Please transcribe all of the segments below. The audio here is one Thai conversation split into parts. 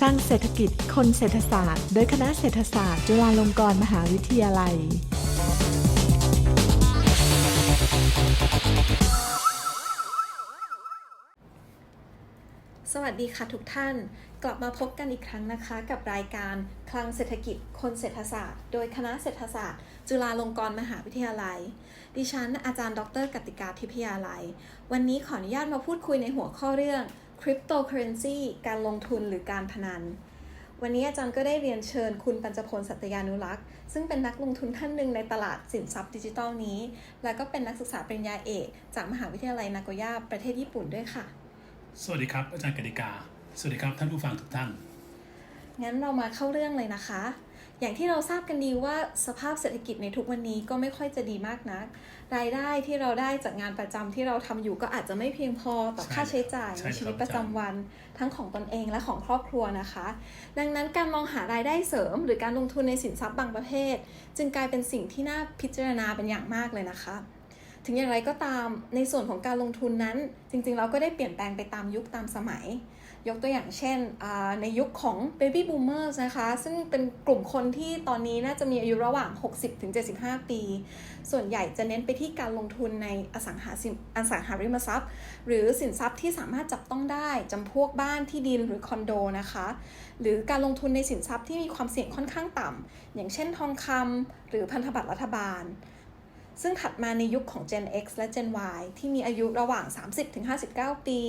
สร้างเศรษฐกิจคนเศรษฐศาสตร์ โดยคณะเศรษฐศาสตร์ จุฬาลงกรณ์มหาวิทยาลัย สวัสดีค่ะทุกท่าน กลับมาพบกันอีกครั้งนะคะ กับรายการคลังเศรษฐกิจคนเศรษฐศาสตร์ โดยคณะเศรษฐศาสตร์ จุฬาลงกรณ์มหาวิทยาลัย ดิฉันอาจารย์ ดรกติกาทิพยาลัย วันนี้ขออนุญาตมาพูดคุยในหัวข้อเรื่อง Cryptocurrency การลงทุนหรือการพนัน วันนี้อาจารย์ก็ได้เรียนเชิญคุณปัญจพลสัตยานุรักษ์ ซึ่งเป็นนักลงทุนท่านหนึ่งในตลาดสินทรัพย์ดิจิทัลนี้ และก็เป็นนักศึกษาปริญญาเอก จากมหาวิทยาลัยนาโกย่าประเทศญี่ปุ่นด้วยค่ะ สวัสดีครับ อาจารย์กติกา สวัสดีครับท่านผู้ฟังทุกท่าน งั้นเรามาเข้าเรื่องเลยนะคะ อย่างที่เราทราบกันดีว่าสภาพเศรษฐกิจในทุกวันนี้ก็ไม่ค่อยจะดีมากนัก รายได้ที่เราได้จากงานประจำที่เราทำอยู่ก็อาจจะไม่เพียงพอต่อใช่ค่าใช้จ่ายใช่ในครับชีวิตประจำวันทั้งของตนเองและของครอบครัวนะคะ ดังนั้นการมองหารายได้เสริม หรือการลงทุนในสินทรัพย์บางประเภท จึงกลายเป็นสิ่งที่น่าพิจารณาเป็นอย่างมากเลยนะคะ ถึงอย่างไรก็ตามในส่วนของการลงทุนนั้น จริงๆเราก็ได้เปลี่ยนแปลงไปตามยุคตามสมัย ยกตัวอย่างเช่นในยุคของ Baby Boomers นะคะ ซึ่งเป็นกลุ่มคนที่ตอนนี้น่าจะมีอายุระหว่าง 60-75 ปี ส่วนใหญ่จะเน้นไปที่การลงทุนในอสังหาสินอสังหาริมทรัพย์ หรือสินทรัพย์ที่สามารถจับต้องได้จำพวกบ้านที่ดินหรือคอนโดนะคะ หรือการลงทุนในสินทรัพย์ที่มีความเสี่ยงค่อนข้างต่ำอย่างเช่นทองคำหรือพันธบัตรรัฐบาล ซึ่งถัดมาในยุคของ Gen X และ Gen Y ที่มีอายุระหว่าง 30-59 ปี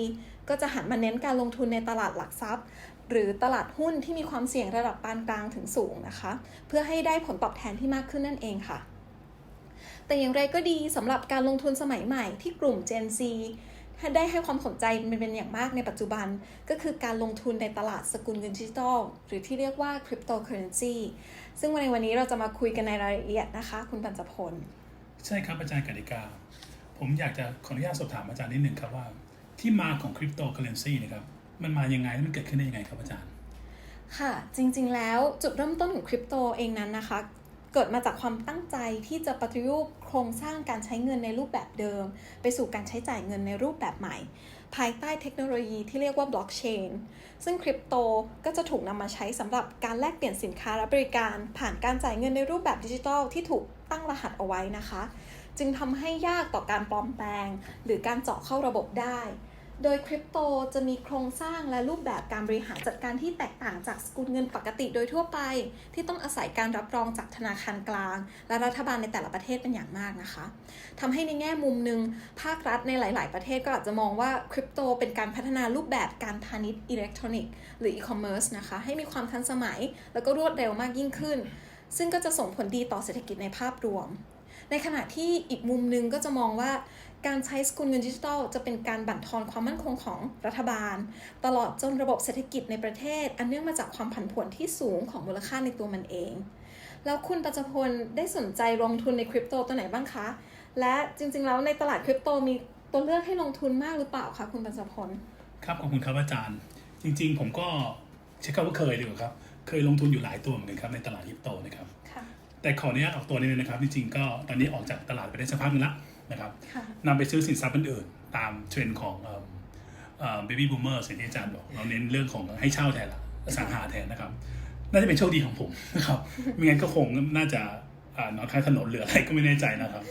ก็จะหันมาเน้นการลงทุนในตลาดหลักทรัพย์ หรือตลาดหุ้นที่มีความเสี่ยงระดับปานกลางถึงสูงนะคะ เพื่อให้ได้ผลตอบแทนที่มากขึ้นนั่นเองค่ะ แต่อย่างไรก็ดีสำหรับการลงทุนสมัยใหม่ที่กลุ่ม Gen Z ได้ให้ความสนใจเป็นอย่างมากในปัจจุบัน ก็คือการลงทุนในตลาดสกุลเงินดิจิทัล หรือที่เรียกว่า cryptocurrency ซึ่งในวันนี้เราจะมาคุยกันในรายละเอียดนะคะ คุณปัญจพล ใช่ครับอาจารย์กติกา ผมอยากจะขออนุญาตสอบถามอาจารย์นิดหนึ่งครับว่า ที่มาของคริปโตเคอเรนซีนะครับมันมายังไงและมันเกิดขึ้นได้ยังไงครับอาจารย์ ค่ะจริงๆแล้วจุดเริ่มต้นของคริปโตเองนั้นนะคะเกิดมาจากความตั้งใจที่จะปฏิรูปโครงสร้างการใช้เงินในรูปแบบเดิม ไปสู่การใช้จ่ายเงินในรูปแบบใหม่ ภายใต้เทคโนโลยีที่เรียกว่าบล็อกเชนซึ่งคริปโตก็จะถูกนำมาใช้สำหรับการแลกเปลี่ยนสินค้าและบริการ ผ่านการจ่ายเงินในรูปแบบดิจิทัลที่ถูก ตั้งรหัสเอาไว้นะคะ จึงทำให้ยากต่อการปลอมแปลง หรือการเจาะเข้าระบบได้ โดยคริปโตจะมีโครงสร้างและรูปแบบการบริหารจัดการที่แตกต่างจากสกุลเงินปกติโดยทั่วไป ที่ต้องอาศัยการรับรองจากธนาคารกลาง และรัฐบาลในแต่ละประเทศเป็นอย่างมากนะคะทำให้ในแง่มุมหนึ่งภาครัฐในหลาย ๆ ประเทศก็อาจจะมองว่าคริปโตเป็นการพัฒนารูปแบบการพาณิชย์อิเล็กทรอนิกส์หรืออีคอมเมิร์ซนะคะให้มีความทันสมัย แล้วก็รวดเร็วมากยิ่งขึ้น ซึ่งก็จะส่งผลดีต่อเศรษฐกิจในภาพรวม ในขณะที่อีกมุมหนึงก็จะมองว่าการใช้สกุลเงินดิจิทัลจะเป็นการบั่นทอนความมั่นคงของรัฐบาล ตลอดจนระบบเศรษฐกิจในประเทศ อันเนื่องมาจากความผันผวนที่สูงของมูลค่าในตัวมันเอง แล้วคุณปัจจพลได้สนใจลงทุนในคริปโตตัวไหนบ้างคะ และจริงๆ แล้วในตลาดคริปโตมีตัวเลือกให้ลงทุนมากหรือเปล่าคะคุณปัจจพล ครับขอบคุณครับอาจารย์ จริง ๆ ผมก็ใช้คำว่าเคยดีกว่าครับ เคยลงทุนอยู่หลายตัวเหมือนกันครับในตลาดคริปโตนะครับค่ะแต่ขออนุญาตออกตัวนิดนึงนะครับจริงๆก็ตอนนี้ออกจากตลาดไปได้สักพักหนึงละนะครับค่ะนำไปซื้อสินทรัพย์อื่นๆตามเทรนด์ของเบบี้บูมเมอร์สิ่งที่อาจารย์บอกเราเน้นเรื่องของให้เช่าแทนละอสังหาแทนนะครับ น่าจะเป็นโชคดีของผมนะครับไม่งั้นก็คงน่าจะอ่านอนข้างถนนหรืออะไรก็ไม่แน่ใจนะครับ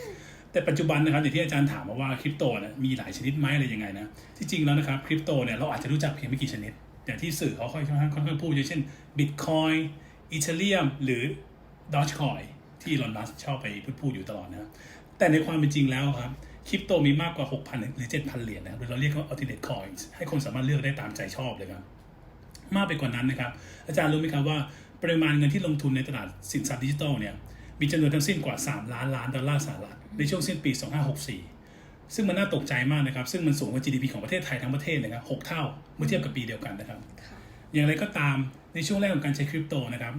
แต่ปัจจุบันนะครับอย่างที่อาจารย์ถามมาว่าคริปโตเนี่ยมีหลายชนิดไหมอะไรยังไงนะที่จริงแล้วนะครับคริปโตเนี่ยเราอาจจะรู้จักเพียงไม่กี่ชนิด อย่างที่สื่อเขาค่อยๆค่อนข้างพูดอย่างเช่นบิตคอยอีเทเรียมหรือดอ g คอยที่ลอนดัสชอบไปพูดพูดอยู่ตลอดนะครับแต่ในความเป็นจริงแล้วครับคริปโตมีมากกว่า 6,000 หรือ 7,000 เหรียญนะครับเราเรียกว่า alternate coins ให้คนสามารถเลือกได้ตามใจชอบเลยครับ มากไปกว่านั้นนะครับ อาจารย์รู้ไหมครับว่าปริมาณเงินที่ลงทุนในตลาดสินทรัพย์ดิจิทัลเนี่ยมีจำนวนทั้งสิ้นกว่า 3 ล้านล้านดอลลาร์สหรัฐในช่วงสิ้นปี 2564 ซึ่งมันน่าตกใจมากนะครับ ซึ่งมันสูงกว่า GDP ของประเทศไทยทั้งประเทศนะครับ6เท่าเมื่อเทียบกับปีเดียวกันนะครับค่ะอย่างไรก็ตามในช่วงแรกของการใช้คริปโตนะครับ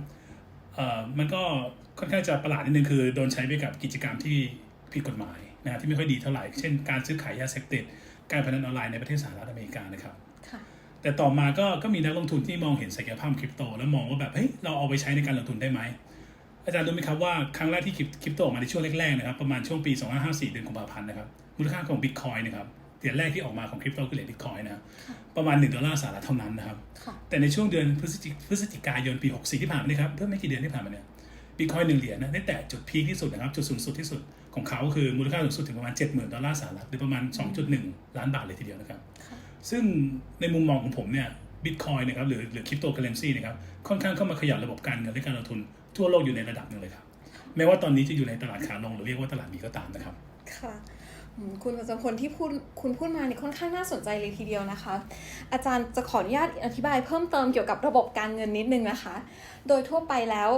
เอ่อมันก็ค่อนข้างจะประหลาดนิดนึงคือโดนใช้ไปกับกิจกรรมที่ผิดกฎหมายนะที่ไม่ค่อยดีเท่าไหร่ เช่นการซื้อขายยาเสพติด การพนันออนไลน์ในประเทศสหรัฐอเมริกานะครับค่ะแต่ต่อมาก็ก็มีนักลงทุนที่มองเห็นศักยภาพคริปโต แล้วมองว่าแบบเฮ้ยเราเอาไปใช้ในการลงทุนได้ไหม อาจารย์รู้ไหมครับว่าครั้งแรกที่คริปโตออกมาในช่วงแรกๆนะครับประมาณช่วงปี 2554 เดือนกุมภาพันธ์นะครับมูลค่าของบิตคอยนะครับเหรียญแรกที่ออกมาของคริปโตคือเหรียญบิตคอยนะครับประมาณ 1 ดอลลาร์สหรัฐเท่านั้นนะครับค่ะแต่ในช่วงเดือนพฤศจิพฤศจิกายนปี 64 ที่ผ่านมานี่ครับเพิ่มไม่กี่เดือนที่ผ่านมาเนี่ยบิตคอยหนึ่งเหรียญนะได้แต่จุดพีคที่สุดนะครับจุดสูงสุดที่สุดของเขาคือมูลค่าสูงสุดถึงประมาณ 70,000 ดอลลาร์สหรัฐหรือประมาณ 2.1 ล้านบาทเลยทีเดียวนะครับค่ะซึ่งในมุมมองของผมเนี่ยบิตคอยนะครับหรือหรือคริปโตเคอเรนซีนะครับค่อนข้างเข้ามาขยับระบบการเงินและการลงทุน ทั่วโลกอยู่ในระดับหนึ่งเลยครับแม้ว่าตอนนี้จะอยู่ในตลาดขาลงหรือเรียกว่าตลาดนี้ก็ตามนะครับ ค่ะคุณประจำพลที่พูดคุณพูดมาเนี่ยค่อนข้างน่าสนใจเลยทีเดียวนะคะ อาจารย์จะขออนุญาตอธิบายเพิ่มเติมเกี่ยวกับระบบการเงินนิดนึงนะคะ โดยทั่วไปแล้ว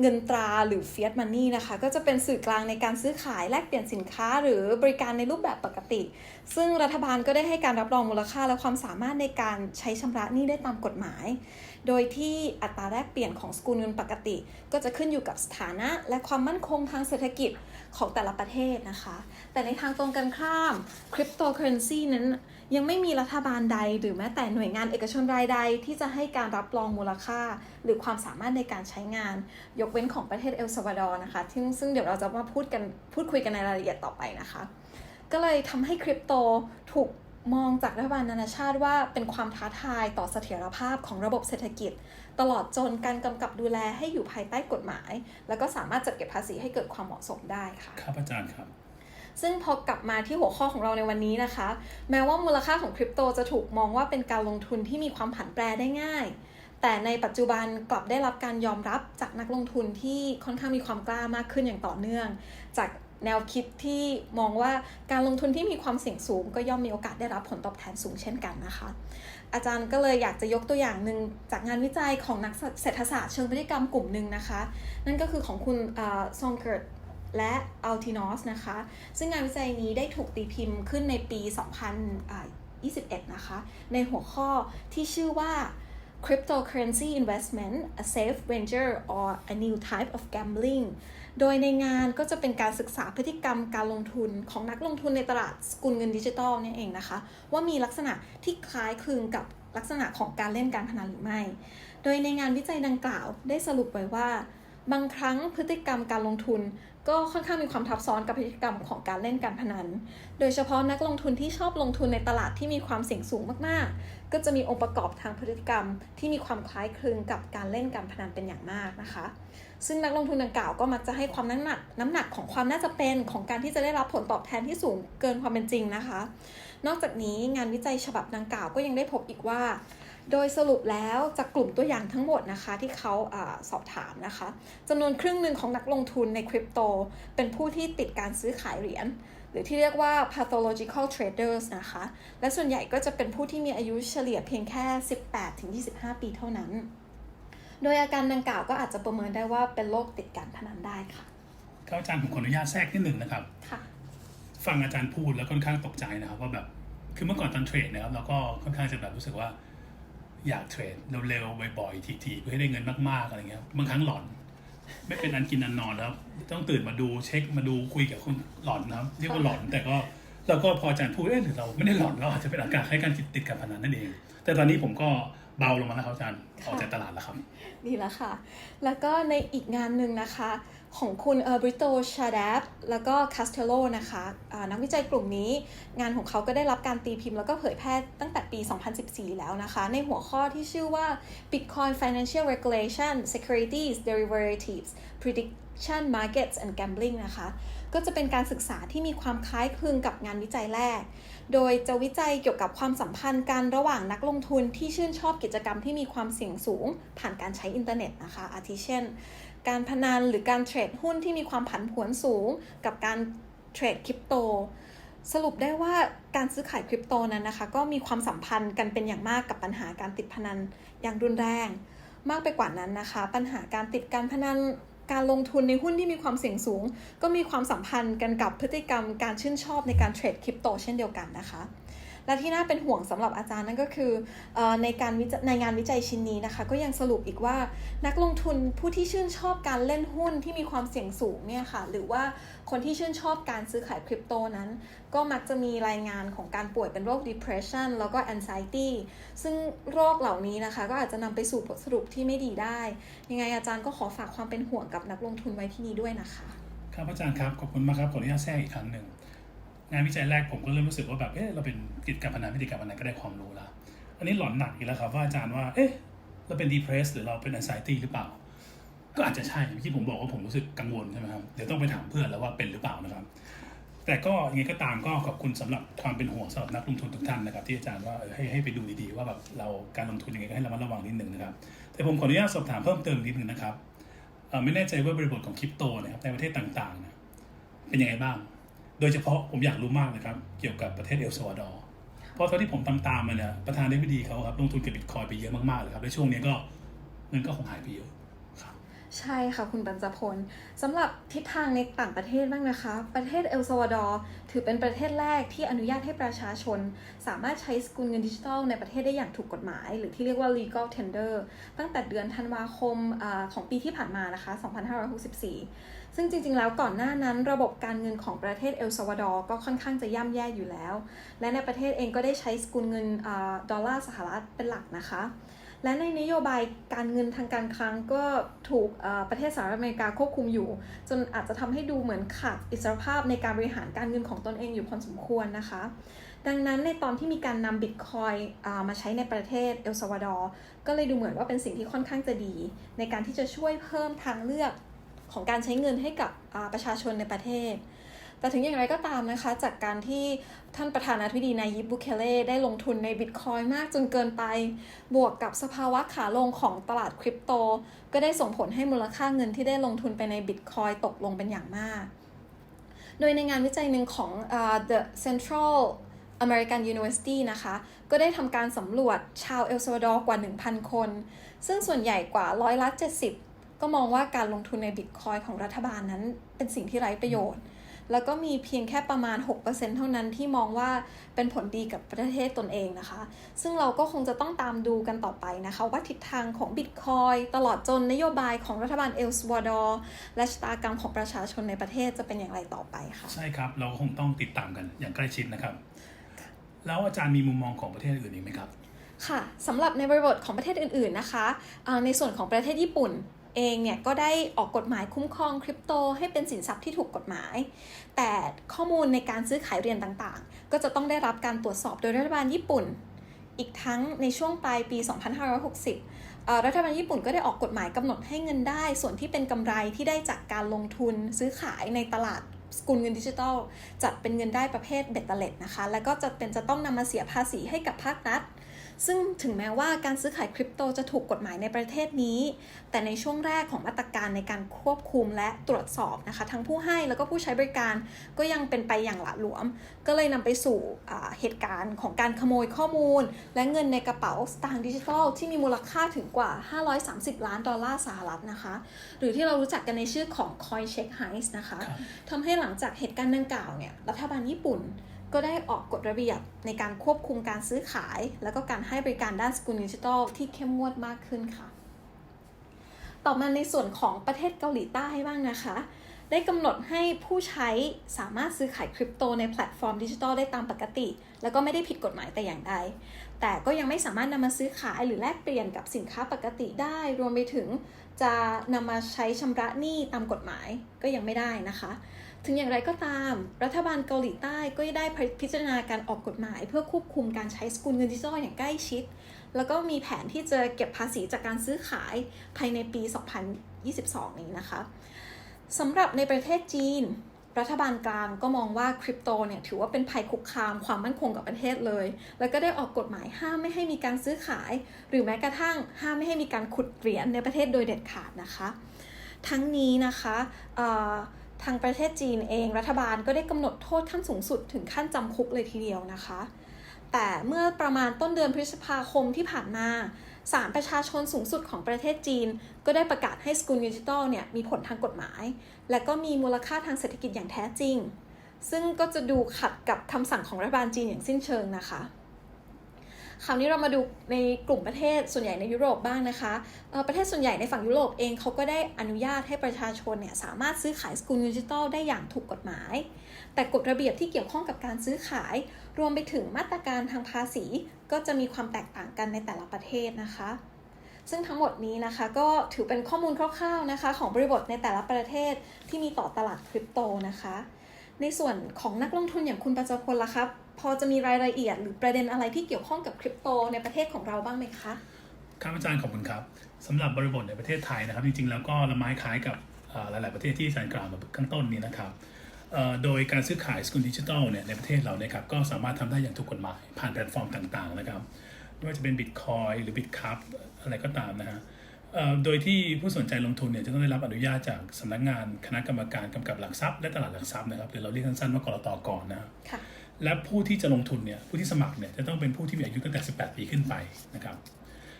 เงินตราหรือ fiat money นะคะ ก็จะเป็นสื่อกลางในการซื้อขายแลกเปลี่ยนสินค้า หรือบริการในรูปแบบปกติ ซึ่งรัฐบาลก็ได้ให้การรับรองมูลค่าและความสามารถในการใช้ชำระหนี้ได้ตามกฎหมาย โดยที่อัตราแลกเปลี่ยนของสกุลเงินปกติ ก็จะขึ้นอยู่กับสถานะและความมั่นคงทางเศรษฐกิจ ของแต่ละประเทศนะคะ แต่ในทางตรงกันข้ามคริปโตเคอเรนซีนั้นยังไม่มีรัฐบาลใดหรือแม้แต่หน่วยงานเอกชนรายใด ที่จะให้การรับรองมูลค่า หรือความสามารถในการใช้งาน ยกเว้นของประเทศเอลซัลวาดอร์นะคะซึ่งซึ่งเดี๋ยวเราจะมาพูดกันพูดคุยกันในรายละเอียดต่อไปนะคะ ก็เลยทำให้คริปโตถูกมองจากรัฐบาลนานาชาติว่าเป็นความท้าทายต่อเสถียรภาพของระบบเศรษฐกิจ ตลอดจนการกำกับดูแลให้อยู่ภายใต้กฎหมาย แล้วก็สามารถจัดเก็บภาษีให้เกิดความเหมาะสมได้ค่ะครับอาจารย์ครับซึ่งพอกลับมาที่หัวข้อของเราในวันนี้นะคะ แม้ว่ามูลค่าของคริปโตจะถูกมองว่าเป็นการลงทุนที่มีความผันแปรได้ง่าย แต่ในปัจจุบันกลับได้รับการยอมรับจากนักลงทุนที่ค่อนข้างมีความกล้ามากขึ้นอย่างต่อเนื่อง จากแนวคิดที่มองว่าการลงทุนที่มีความเสี่ยงสูง ก็ย่อมมีโอกาสได้รับผลตอบแทนสูงเช่นกันนะคะ อาจารย์ก็เลยอยากจะยกตัวอย่างหนึ่งจากงานวิจัยของนักเศรษฐศาสตร์เชิงพฤติกรรมกลุ่มหนึ่งนะคะ นั่นก็คือของคุณซองเกิร์ตและอัลตินอสนะคะ ซึ่งงานวิจัยนี้ได้ถูกตีพิมพ์ขึ้นในปี 2021 นะคะ ในหัวข้อที่ชื่อว่า Cryptocurrency Investment a Safe Venture or a New Type of Gambling โดยในงานก็จะเป็นการศึกษาพฤติกรรมการลงทุนของนักลงทุนในตลาดสกุลเงินดิจิทัลนี่เองนะคะ ว่ามีลักษณะที่คล้ายคลึงกับลักษณะของการเล่นการพนันหรือไม่ โดยในงานวิจัยดังกล่าวได้สรุปไว้ว่า บางครั้งพฤติกรรมการลงทุน ก็ค่อนข้างมีความทับซ้อนกับพฤติกรรมของการเล่นการพนัน โดยเฉพาะนักลงทุนที่ชอบลงทุนในตลาดที่มีความเสี่ยงสูงมากๆ ก็จะมีองค์ประกอบทางพฤติกรรมที่มีความคล้ายคลึงกับการเล่นการพนันเป็นอย่างมากนะคะ ซึ่งนักลงทุนดังกล่าวก็มักจะให้ความน้ำหนักน้ำหนักของความน่าจะเป็นของการที่จะได้รับผลตอบแทนที่สูงเกินความเป็นจริงนะคะ นอกจากนี้งานวิจัยฉบับดังกล่าวก็ยังได้พบอีกว่า โดยสรุปแล้วจากกลุ่มตัวอย่างทั้งหมดนะคะที่เขาอาสอบถามนะคะจำนวนครึ่งหนึ่งของนักลงทุนในคริปโต เป็นผู้ที่ติดการซื้อขายเหรียญหรือที่เรียกว่า pathological traders นะคะ และส่วนใหญ่ก็จะเป็นผู้ที่มีอายุเฉลี่ยเพียงแค่ 18-25 ปีเท่านั้น โดยอาการดังกล่าวก็อาจจะประเมินได้ว่าเป็นโรคติดการพนันได้ค่ะครับอาจารย์ผมขออนุญาตแทรกนิดหนึ่งนะครับค่ะฟังอาจารย์พูดแล้วค่อนข้างตกใจนะครับว่าแบบคือเมื่อก่อนตอนเทรดนะครับเราก็ค่อนข้างจะแบบรู้สึกว่า อยากเทรดเร็วๆบ่อยๆทีๆเพื่อให้ได้เงินมากๆอะไรเงี้ยบางครั้งหลอน ไม่เป็นอันกินอันนอนแล้ว ต้องตื่นมาดูเช็คมาดูคุยกับคนหลอนนะครับเรียกว่าหลอนแต่ก็เราก็พออาจารย์พูดเอ๊ะหรือเราไม่ได้หลอนเราอาจจะเป็นอาการคล้ายการติดติดกับพนันนั่นเอง แต่ตอนนี้ผมก็เบาลงมาแล้วครับอาจารย์ออกจากตลาดแล้วครับดีแล้วค่ะ แล้วก็ในอีกงานหนึ่งนะคะ ของคุณเออร์บริโตชาดบแล้วก็คาสเทโลนะคะอ่านักวิจัยกลุ่มนี้ งานของเขาก็ได้รับการตีพิมพ์แล้วก็เผยแพร่ตั้งแต่ปี 2014 แล้วนะคะ ในหัวข้อที่ชื่อว่า Bitcoin Financial Regulation Securities Derivatives Prediction Markets and Gambling นะคะ ก็จะเป็นการศึกษาที่มีความคล้ายคลึงกับงานวิจัยแรก โดยจะวิจัยเกี่ยวกับความสัมพันธ์กันระหว่างนักลงทุนที่ชื่นชอบกิจกรรมที่มีความเสี่ยงสูง ผ่านการใช้อินเทอร์เน็ตนะคะ อาทิเช่น การพนันหรือการเทรดหุ้นที่มีความผันผวนสูง กับการเทรดคริปโต สรุปได้ว่าการซื้อขายคริปโตนั้นนะคะ ก็มีความสัมพันธ์กันเป็นอย่างมากกับปัญหาการติดพนันอย่างรุนแรง มากไปกว่านั้นนะคะ ปัญหาการติดการพนันการลงทุนในหุ้นที่มีความเสี่ยงสูง ก็มีความสัมพันธ์กันกับพฤติกรรมการชื่นชอบในการเทรดคริปโตเช่นเดียวกันนะคะ และที่น่าเป็นห่วงสำหรับอาจารย์นั่นก็คือในการในงานวิจัยชิ้นนี้นะคะ ก็ยังสรุปอีกว่านักลงทุนผู้ที่ชื่นชอบการเล่นหุ้นที่มีความเสี่ยงสูงเนี่ยค่ะหรือว่าคนที่ชื่นชอบการซื้อขายคริปโตนั้น ก็มักจะมีรายงานของการป่วยเป็นโรค depression แล้วก็ anxiety ซึ่งโรคเหล่านี้นะคะ ก็อาจจะนำไปสู่ผลสรุปที่ไม่ดีได้ ยังไงอาจารย์ก็ขอฝากความเป็นห่วงกับนักลงทุนไว้ที่นี้ด้วยนะคะ ครับอาจารย์ครับ ขอบคุณมากครับขออนุญาตแทรกอีกครั้งหนึ่ง งานวิจัยแรกผมก็เริ่มรู้สึกว่าแบบเอ๊ะเราเป็นกิจการพนันไม่กิจการพนันก็ได้ความรู้แล้วอันนี้หลอนหนักอีกแล้วครับว่าอาจารย์ว่าเอ๊ะเราเป็น depressed หรือเราเป็น anxiety หรือเปล่า ก็อาจจะใช่ที่ผมบอกว่าผมรู้สึกกังวลใช่ไหมครับเดี๋ยวต้องไปถามเพื่อนแล้วว่าเป็นหรือเปล่านะครับ แต่ก็ยังไงก็ตามก็ขอบคุณสำหรับความเป็นห่วงสำหรับนักลงทุนทุกท่านนะครับ ที่อาจารย์ว่าเออให้ให้ไปดูดีๆว่าแบบเราการลงทุนยังไงก็ให้ระมัดระวังนิดนึงนะครับ แต่ผมขออนุญาตสอบถามเพิ่มเติมนิดนึงนะครับไม่แน่ใจว่าบริบทของคริปโตนะครับในประเทศต่างๆเป็นยังไงบ้าง โดยเฉพาะผมอยากรู้มากนะครับ เกี่ยวกับประเทศเอลซัวาดอร์เพราะตอนที่ผมตามตามมาเนี่ยประธานาธิบดีเขาครับลงทุนกับบิตคอยไปเยอะมากๆเลยครับในช่วงนี้ก็เงินก็คงหายไปเยอะ ใช่ค่ะคุณปัญจพลสำหรับทิศทางในต่างประเทศบ้างนะคะ ประเทศเอลซัวาดอร์ถือเป็นประเทศแรกที่อนุญาตให้ประชาชน สามารถใช้สกุลเงินดิจิทัลในประเทศได้อย่างถูกกฎหมาย หรือที่เรียกว่า legal tender ตั้งแต่เดือนธันวาคมอของปีที่ผ่านมานะคะ 2564 ซึ่งจริงๆแล้วก่อนหน้านั้นระบบการเงินของประเทศเอลซัวาดอร์ก็ค่อนข้างจะย่ำแย่อยู่แล้ว และในประเทศเองก็ได้ใช้สกุลเงินอดอลลาร์สหรัฐเป็นหลักนะคะ และในนโยบายการเงินทางการคลังก็ถูกประเทศสหรัฐอเมริกาควบคุมอยู่ จนอาจจะทำให้ดูเหมือนขาดอิสรภาพในการบริหารการเงินของตนเองอยู่พอสมควรนะคะ ดังนั้นในตอนที่มีการนำบิตคอยมาใช้ในประเทศเอลซัลวาดอร์ก็เลยดูเหมือนว่าเป็นสิ่งที่ค่อนข้างจะดี ในการที่จะช่วยเพิ่มทางเลือกของการใช้เงินให้กับประชาชนในประเทศ แต่ถึงอย่างไรก็ตามนะคะ จากการที่ท่านประธานาธิบดีนายิบบุเคเล่ได้ลงทุนในบิตคอยมากจนเกินไป บวกกับสภาวะขาลงของตลาดคริปโต ก็ได้ส่งผลให้มูลค่าเงินที่ได้ลงทุนไปในบิตคอยตกลงเป็นอย่างมาก โดยในงานวิจัยหนึ่งของอ่า The Central American University นะคะ ก็ได้ทำการสำรวจชาวเอลซัวาดอร์กว่า 1,000 คน ซึ่งส่วนใหญ่กว่าร้อยละ70 ก็มองว่าการลงทุนในบิตคอยของรัฐบาลนั้นเป็นสิ่งที่ไร้ประโยชน์ แล้วก็มีเพียงแค่ประมาณ 6%เท่านั้นที่มองว่าเป็นผลดีกับประเทศตนเองนะคะ ซึ่งเราก็คงจะต้องตามดูกันต่อไปนะคะ ว่าทิศทางของบิตคอยตลอดจนนโยบายของรัฐบาลเอลซัลวาดอร์และชะตากรรมของประชาชนในประเทศจะเป็นอย่างไรต่อไปค่ะใช่ครับ เราก็คงต้องติดตามกันอย่างใกล้ชิดนะครับ แล้วอาจารย์มีมุมมองของประเทศอื่นอีกไหมครับค่ะสำหรับในบริบทของประเทศอื่นๆนะคะอ่าในส่วนของประเทศญี่ปุ่น เองเนี่ยก็ได้ออกกฎหมายคุ้มครองคริปโตให้เป็นสินทรัพย์ที่ถูกกฎหมาย แต่ข้อมูลในการซื้อขายเหรียญต่างๆ ก็จะต้องได้รับการตรวจสอบโดยรัฐบาลญี่ปุ่น อีกทั้งในช่วงปลายปี 2560 รัฐบาลญี่ปุ่นก็ได้ออกกฎหมายกำหนดให้เงินได้ ส่วนที่เป็นกำไรที่ได้จากการลงทุนซื้อขายในตลาดสกุลเงินดิจิทัลจัดเป็นเงินได้ประเภทเบ็ดเตล็ดนะคะ แล้วก็จะเป็นจะต้องนำมาเสียภาษีให้กับภาครัฐ ซึ่งถึงแม้ว่าการซื้อขายคริปโตจะถูกกฎหมายในประเทศนี้ แต่ในช่วงแรกของมาตรการในการควบคุมและตรวจสอบนะคะ ทั้งผู้ให้แล้วก็ผู้ใช้บริการก็ยังเป็นไปอย่างหละหลวม ก็เลยนำไปสู่อ่าเหตุการณ์ของการขโมยข้อมูล และเงินในกระเป๋าสตางค์ดิจิทัลที่มีมูลค่าถึงกว่า 530 ล้านดอลลาร์สหรัฐนะคะ หรือที่เรารู้จักกันในชื่อของ Coincheck Heist นะคะครับทำให้หลังจากเหตุการณ์ดังกล่าวเนี่ยรัฐบาลญี่ปุ่น ก็ได้ออกกฎระเบียบในการควบคุมการซื้อขาย แล้วก็การให้บริการด้านสกุลดิจิทัลที่เข้มงวดมากขึ้นค่ะ ต่อมาในส่วนของประเทศเกาหลีใต้บ้างนะคะ ได้กำหนดให้ผู้ใช้สามารถซื้อขายคริปโตในแพลตฟอร์มดิจิทัลได้ตามปกติ แล้วก็ไม่ได้ผิดกฎหมายแต่อย่างใด แต่ก็ยังไม่สามารถนำมาซื้อขายหรือแลกเปลี่ยนกับสินค้าปกติได้ รวมไปถึงจะนำมาใช้ชำระหนี้ตามกฎหมายก็ยังไม่ได้นะคะ ถึงอย่างไรก็ตาม รัฐบาลเกาหลีใต้ก็ได้พิจารณาการออกกฎหมายเพื่อควบคุมการใช้สกุลเงินดิจิทัลอย่างใกล้ชิด แล้วก็มีแผนที่จะเก็บภาษีจากการซื้อขายภายในปี 2022 นี้นะคะสำหรับในประเทศจีน รัฐบาลกลางก็มองว่าคริปโตเนี่ยถือว่าเป็นภัยคุกคามความมั่นคงกับประเทศเลย แล้วก็ได้ออกกฎหมายห้ามไม่ให้มีการซื้อขาย หรือแม้กระทั่งห้ามไม่ให้มีการขุดเหรียญในประเทศโดยเด็ดขาดนะคะ ทั้งนี้นะคะ ทางประเทศจีนเองรัฐบาลก็ได้กำหนดโทษขั้นสูงสุดถึงขั้นจำคุกเลยทีเดียวนะคะ แต่เมื่อประมาณต้นเดือนพฤษภาคมที่ผ่านมาศาลประชาชนสูงสุดของประเทศจีน ก็ได้ประกาศให้สกุลดิจิทัลเนี่ยมีผลทางกฎหมาย และก็มีมูลค่าทางเศรษฐกิจอย่างแท้จริง ซึ่งก็จะดูขัดกับคำสั่งของรัฐบาลจีนอย่างสิ้นเชิงนะคะ คราวนี้เรามาดูในกลุ่มประเทศส่วนใหญ่ในยุโรปบ้างนะคะ ประเทศส่วนใหญ่ในฝั่งยุโรปเองเขาก็ได้อนุญาตให้ประชาชนเนี่ยสามารถซื้อขายสกุลดิจิทัลได้อย่างถูกกฎหมาย แต่กฎระเบียบที่เกี่ยวข้องกับการซื้อขาย รวมไปถึงมาตรการทางภาษี ก็จะมีความแตกต่างกันในแต่ละประเทศนะคะซึ่งทั้งหมดนี้นะคะก็ถือเป็นข้อมูลคร่าวๆนะคะของบริบทในแต่ละประเทศที่มีต่อตลาดคริปโตนะคะ ในส่วนของนักลงทุนอย่างคุณปัจจพลละครับ พอจะมีรายละเอียด หรือประเด็นอะไรที่เกี่ยวข้องกับคริปโตในประเทศของเราบ้างไหมคะครับอาจารย์ขอบคุณครับสำหรับบริบทในประเทศไทยนะครับ จริงๆ แล้วก็ละไม้คล้ายกับเอ่อหลาย ๆ ประเทศที่อาจารย์กล่าวมาข้างต้นนี้นะครับเอ่อโดยการซื้อขายสกุลดิจิทัลเนี่ยในประเทศเราเนี่ยครับก็สามารถทำได้อย่างถูกกฎหมายผ่านแพลตฟอร์มต่างๆนะครับไม่ว่าจะเป็นบิตคอยหรือบิตคัพอะไรก็ตามนะฮะเอ่อโดยที่ผู้สนใจลงทุนเนี่ยจะต้องได้รับอนุญาตจากสำนักงานคณะกรรมการกำกับหลักทรัพย์และตลาดหลักทรัพย์นะครับหรือเราเรียกสั้นๆว่ากรตก่อนนะครับค่ะ และผู้ที่จะลงทุนเนี่ยผู้ที่สมัครเนี่ยจะต้องเป็นผู้ที่มีอายุตั้งแต่ 18 ปีขึ้นไปนะครับ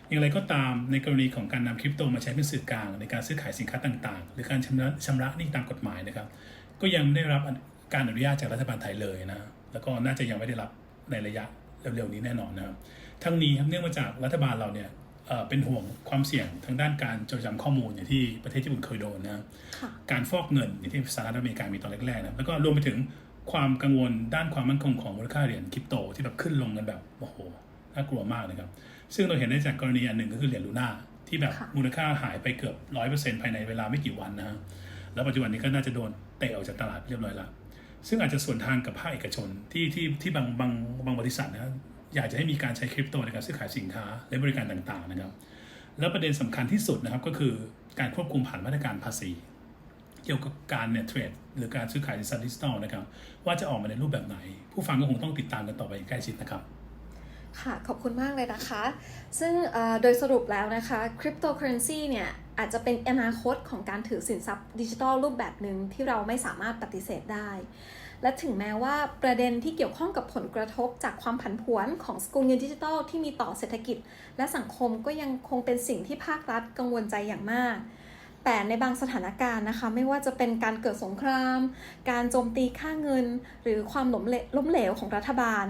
อย่างไรก็ตามในกรณีของการนำคริปโตมาใช้เป็นสื่อกลาง ในการซื้อขายสินค้าต่างๆ หรือการชำระชำระหนี้ตามกฎหมายนะครับ ก็ยังไม่ได้รับการอนุญาตจากรัฐบาลไทยเลยนะแล้วก็น่าจะยังไม่ได้รับในระยะเร็วๆนี้แน่นอนนะครับทั้งนี้ครับเนื่องมาจากรัฐบาลเราเนี่ยเอ่อเป็นห่วงความเสี่ยงทางด้านการโจรจำข้อมูลอย่างที่ประเทศญี่ปุ่นเคยโดนนะครับค่ะการฟอกเงินอย่างที่สหรัฐอเมริกามีตอนแรกๆนะแล้วก็รวมไปถึง ความกังวลด้านความมั่นคงของมูลค่าเหรียญคริปโตที่แบบขึ้นลงกันแบบโอ้โหน่ากลัวมากนะครับ ซึ่งเราเห็นได้จากกรณีอันหนึ่งก็คือเหรียญลูน่าที่แบบค่ะมูลค่าหายไปเกือบร้อยเปอร์เซ็นต์ภายในเวลาไม่กี่วันนะฮะแล้วปัจจุบันนี้ก็น่าจะโดนเตะออกจากตลาดเรียบร้อยละซึ่งอาจจะส่วนทางกับภาคเอกชนที่ที่ที่บางบางบางบริษัทนะอยากจะให้มีการใช้คริปโตในการซื้อขายสินค้าและบริการต่างๆนะครับ แล้วประเด็นสำคัญที่สุดนะครับก็คือการควบคุมผ่านมาตรการภาษี เกี่ยวกับการเนี่ยเทรดหรือการซื้อขายสินทรัพย์ดิจิทัลนะครับ ว่าจะออกมาในรูปแบบไหน ผู้ฟังก็คงต้องติดตามกันต่อไปอย่างใกล้ชิดนะครับค่ะ ขอบคุณมากเลยนะคะ ซึ่งโดยสรุปแล้วนะคะคริปโตเคอเรนซีเนี่ยอาจจะเป็นอนาคตของการถือสินทรัพย์ดิจิทัลรูปแบบหนึ่งที่เราไม่สามารถปฏิเสธได้ และถึงแม้ว่าประเด็นที่เกี่ยวข้องกับผลกระทบจากความผันผวนของสกุลเงินดิจิทัลที่มีต่อเศรษฐกิจ และสังคมก็ยังคงเป็นสิ่งที่ภาครัฐกังวลใจอย่างมาก แต่ในบางสถานการณ์นะคะ ไม่ว่าจะเป็นการเกิดสงคราม การโจมตีค่าเงิน หรือความล้มเหลล้มเหลวของรัฐบาล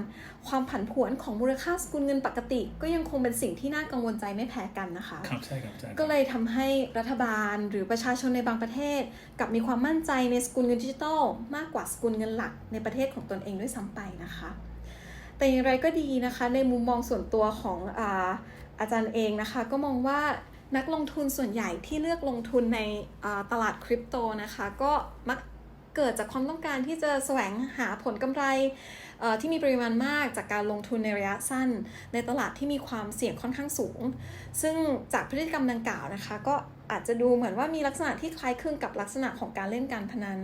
ความผันผวนของมูลค่าสกุลเงินปกติ ก็ยังคงเป็นสิ่งที่น่ากังวลใจไม่แพ้กันนะคะครับใช่ครับอาจารย์ก็เลยทำให้รัฐบาลหรือประชาชนในบางประเทศกลับมีความมั่นใจในสกุลเงินดิจิทัลมากกว่าสกุลเงินหลักในประเทศของตนเองด้วยซ้ำไปนะคะ แต่อย่างไรก็ดีนะคะ ในมุมมองส่วนตัวของอาอาจารย์เองนะคะ ก็มองว่า นักลงทุนส่วนใหญ่ที่เลือกลงทุนในตลาดคริปโตนะคะ ก็มักเกิดจากความต้องการที่จะแสวงหาผลกำไรที่มีปริมาณมากจากการลงทุนในระยะสั้น ในตลาดที่มีความเสี่ยงค่อนข้างสูง ซึ่งจากพฤติกรรมดังกล่าวนะคะ ก็อาจจะดูเหมือนว่ามีลักษณะที่คล้ายคลึงกับลักษณะของการเล่นการพนัน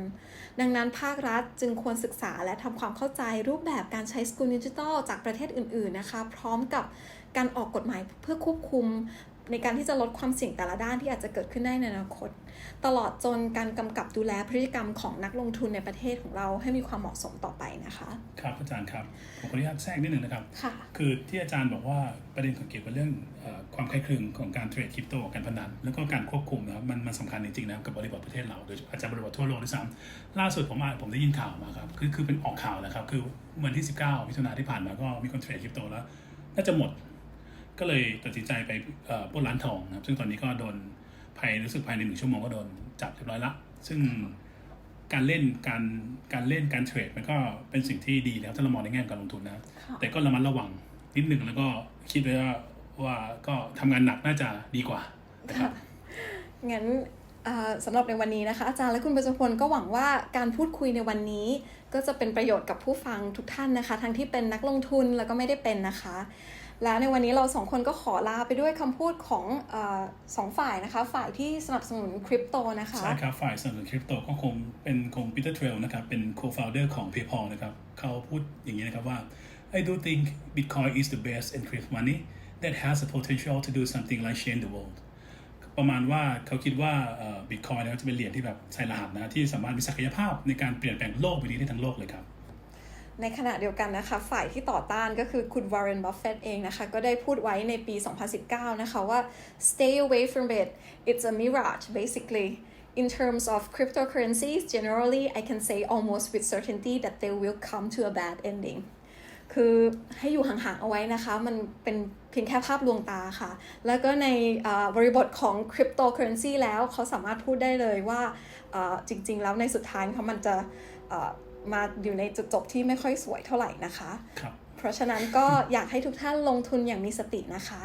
ดังนั้นภาครัฐจึงควรศึกษาและทำความเข้าใจรูปแบบการใช้สกุลดิจิทัลจากประเทศอื่น ๆนะคะ พร้อมกับการออกกฎหมายเพื่อควบคุม ในการที่จะลดความเสี่ยงแต่ละด้านที่อาจจะเกิดขึ้นได้ในอนาคต ตลอดจนการกำกับดูแลพฤติกรรมของนักลงทุนในประเทศของเราให้มีความเหมาะสมต่อไปนะคะ ครับอาจารย์ครับผมขออนุญาตแทรกนิดหนึ่งนะครับค่ะคือที่อาจารย์บอกว่าประเด็นของเกี่ยวกับเรื่องเออความคล้ายคลึงของการเทรดคริปโตการพนันแล้วก็การควบคุมนะครับมันมันสำคัญจริงๆนะครับกับบริบทประเทศเราโดยอาจจะบริบททั่วโลกด้วยซ้ำล่าสุดผมอ่านผมได้ยินข่าวมาครับคือคือเป็นออกข่าวนะครับคือวันที่ 19มิถุนายนที่ผ่านมาก็มีคนเทรดคริปโตแล้วน่าจะหมด ก็เลยตัดสินใจไปเอ่อปล้นร้านทองนะครับ ซึ่งตอนนี้ก็โดนภายรู้สึกภายในหนึ่งชั่วโมงก็โดนจับเรียบร้อยละ ซึ่งการเล่นการการเล่นการเทรดมันก็เป็นสิ่งที่ดีนะครับถ้าเรามองในแง่ของการลงทุนนะค่ะแต่ก็ระมัดระวังนิดหนึ่งแล้วก็คิดไว้ว่าว่าก็ทำงานหนักน่าจะดีกว่านะครับงั้นเอ่อสำหรับในวันนี้นะคะ อาจารย์และคุณประจพลก็หวังว่าการพูดคุยในวันนี้ ก็จะเป็นประโยชน์กับผู้ฟังทุกท่านนะคะ ทั้งที่เป็นนักลงทุนแล้วก็ไม่ได้เป็นนะคะ และในวันนี้เราสองคนก็ขอลาไปด้วยคำพูดของอสองฝ่ายนะคะ ฝ่ายที่สนับสนุนคริปโตนะคะ ใช่ครับ ฝ่ายสนับสนุนคริปโตก็คงเป็นคงปีเตอร์เทรลนะครับ เป็น co-founder ของ PayPal นะครับ เขาพูดอย่างนี้นะครับว่า I do think Bitcoin is the best encrypted money that has the potential to do something like change the world ประมาณว่าเขาคิดว่าบิตคอยนะจะเป็นเหรียญที่แบบใส่รหัสนะ ที่สามารถมีศักยภาพในการเปลี่ยนแปลงโลกใบนี้ได้ทั้งโลกเลยครับ ในขณะเดียวกันนะคะ ฝ่ายที่ต่อต้านก็คือคุณวอร์เรนบัฟเฟตเองนะคะ ก็ได้พูดไว้ในปี 2019 นะคะว่า stay away from it it's a mirage basically in terms of cryptocurrencies generally I can say almost with certainty that they will come to a bad ending คือให้อยู่ห่างๆเอาไว้นะคะ มันเป็นเพียงแค่ภาพลวงตาค่ะ แล้วก็ในบริบทของคริปโตเคอเรนซีแล้วเขาสามารถพูดได้เลยว่าจริงๆแล้วในสุดท้ายเขามันจะ มาอยู่ในจุดจบที่ไม่ค่อยสวยเท่าไหร่นะคะครับเพราะฉะนั้นก็อยากให้ทุกท่านลงทุนอย่างมีสตินะคะ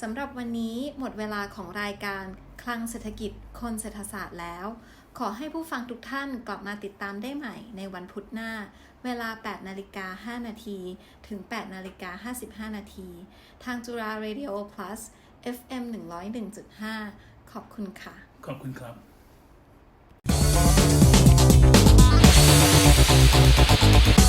สำหรับวันนี้หมดเวลาของรายการคลังเศรษฐกิจคนเศรษฐศาสตร์แล้ว ขอให้ผู้ฟังทุกท่านกลับมาติดตามได้ใหม่ในวันพุธหน้า เวลา 8 นาฬิกา 5 นาที ถึง 8 นาฬิกา 55 นาที ทางจุฬา Radio Plus FM 101.5 ขอบคุณค่ะ ขอบคุณครับ Thank you.